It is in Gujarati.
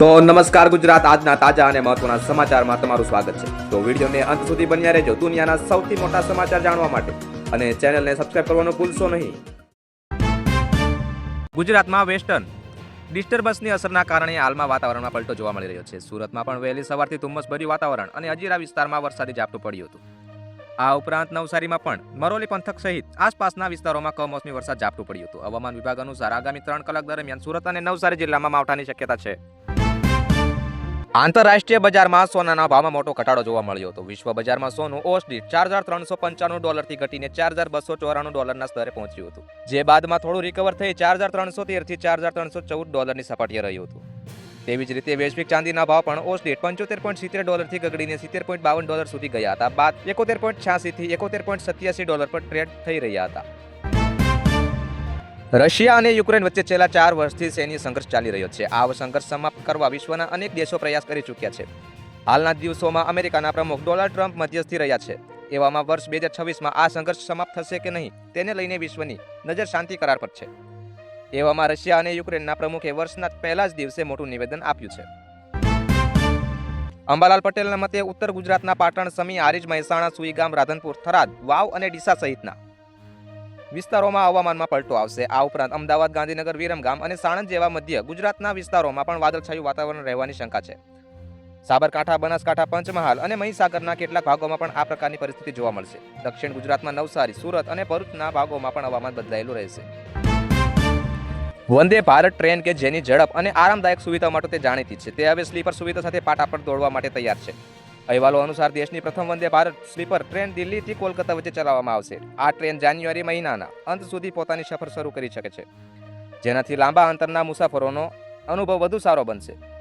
તો નમસ્કાર ગુજરાત, આજના તાજા અને મહત્વના સમાચારમાં તમારું સ્વાગત છે. તો વિડીયોને અંત સુધી બન્યા રહેજો દુનિયાના સૌથી મોટા સમાચાર જાણવા માટે અને ચેનલને સબસ્ક્રાઇબ કરવાનું ભૂલશો નહીં. ગુજરાતમાં વેસ્ટર્ન ડિસ્ટર્બન્સની અસરના કારણે હાલમાં વાતાવરણમાં પલટો જોવા મળી રહ્યો છે. સુરતમાં પણ વહેલી સવારથી ધુમ્મસભર્યું વાતાવરણ અને અજીરા વિસ્તારમાં વરસાદી ઝાપટું પડ્યું હતું. આ ઉપરાંત નવસારીમાં પણ મરોલી પંથક સહિત આસપાસના વિસ્તારોમાં કમોસમી વરસાદ ઝાપટું પડ્યું હતું. હવામાન વિભાગ અનુસાર આગામી ત્રણ કલાક દરમિયાન સુરત અને નવસારી જિલ્લામાં માવઠાની શક્યતા છે. આંતરરાષ્ટ્રીય બજારમાં સોનાના ભાવમાં મોટો ઘટાડો જોવા મળ્યો હતો. વિશ્વ બજારમાં સોનું ઓસડી ચાર હજાર ત્રણસો પંચાણું ડોલરથી ઘટીને ચાર હજાર બસો ચોરાણું ડોલરના સ્તરે પહોંચ્યું હતું. જે બાદમાં થોડું રિકવર થઈ ચાર હજાર ત્રણસો તેરથી ચાર હજાર ત્રણસો ચૌદ ડોલરની સપાટીએ રહ્યું હતું. તેવી જ રીતે વૈશ્વિક ચાંદીના ભાવ પણ ઓસડી પંચોતેર પોઈન્ટ સિત્તેર ડોલરથી ગગડીને સિત્તેર પોઈન્ટ બાવન ડોલર સુધી ગયા હતા. બાદ એકોતેર પોઈન્ટ છ્યાસીથી એકોતેર પોઈન્ટ સત્યાસી ડોલર પર ટ્રેડ થઈ રહ્યા હતા. રશિયા અને યુક્રેન વચ્ચે છેલ્લા ચાર વર્ષથી સૈન્ય સંઘર્ષ ચાલી રહ્યો છે. આ સંઘર્ષ સમાપ્ત કરવા વિશ્વના અનેક દેશો પ્રયાસ કરી ચૂક્યા છે. હાલના દિવસોમાં અમેરિકાના પ્રમુખ ડોનાલ્ડ ટ્રમ્પ મધ્યસ્થી રહ્યા છે. એવામાં વર્ષ બે હજાર છવ્વીસમાં આ સંઘર્ષ સમાપ્ત થશે કે નહીં, તેને લઈને વિશ્વની નજર શાંતિ કરાર પર છે. એવામાં રશિયા અને યુક્રેનના પ્રમુખે વર્ષના પહેલા જ દિવસે મોટું નિવેદન આપ્યું છે. અંબાલાલ પટેલના મતે ઉત્તર ગુજરાતના પાટણ સમી આરીજ મહેસાણા સુઈગામ રાધનપુર થરાદ વાવ અને ડીસા સહિતના વિસ્તારોમાં હવામાનમાં પલટો આવશે. આ ઉપરાંત અમદાવાદ, ગાંધીનગર, વિરમગામ અને સાણંદ જેવા મધ્ય ગુજરાતના વિસ્તારોમાં પણ વાદળછાયું વાતાવરણ રહેવાની શંકા છે. સાબરકાંઠા, બનાસકાંઠા, પંચમહાલ અને મહીસાગરના કેટલાક ભાગોમાં પણ આ પ્રકારની પરિસ્થિતિ જોવા મળશે. દક્ષિણ ગુજરાતમાં નવસારી, સુરત અને ભરૂચના ભાગોમાં પણ હવામાન બદલાયેલું રહેશે. વંદે ભારત ટ્રેન કે જેની ઝડપ અને આરામદાયક સુવિધા માટે તે જાણીતી છે. તે હવે સ્લીપર સુવિધા સાથે પાટા પર દોડવા માટે તૈયાર છે. અહેવાલો અનુસાર દેશની પ્રથમ વંદે ભારત સ્લીપર ટ્રેન દિલ્હીથી કોલકાતા વચ્ચે ચલાવવામાં આવશે. આ ટ્રેન જાન્યુઆરી મહિનાના અંત સુધી પોતાની સફર શરૂ કરી શકે છે. જેનાથી લાંબા અંતરના મુસાફરોનો અનુભવ વધુ સારો બનશે.